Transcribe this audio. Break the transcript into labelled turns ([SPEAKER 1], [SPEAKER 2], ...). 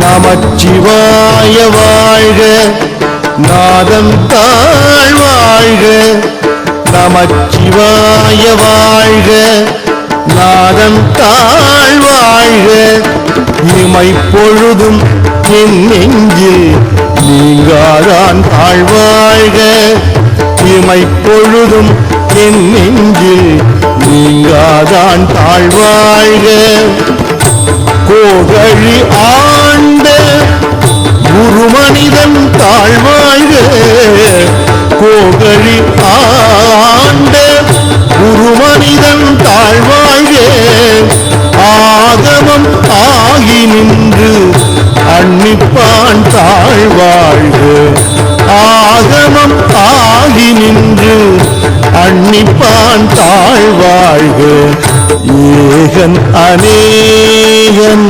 [SPEAKER 1] நமச்சிவாய வாழ்க. நாதம் தாழ் வாழ்க. நமச்சிவாய வாழ்க. நாதம் தாழ் வாழ்க. இமை பொழுதும் என் நெஞ்சில் நீங்காதான் தாழ்வாழ்க இமை பொழுதும் என் நெஞ்சில் நீங்காதான் தாழ்வாழ்க கோகழி ஆ தாழ்வாழ்க கோகழி ஆண்ட குரு மனிதன் தாழ்வாழ்க ஆகமம் ஆகி நின்று அன்னிப்பான் தாழ்வாழ்க ஆகமம் ஆகி நின்று அன்னிப்பான் தாழ்வாழ்க ஏகன் அநேகன்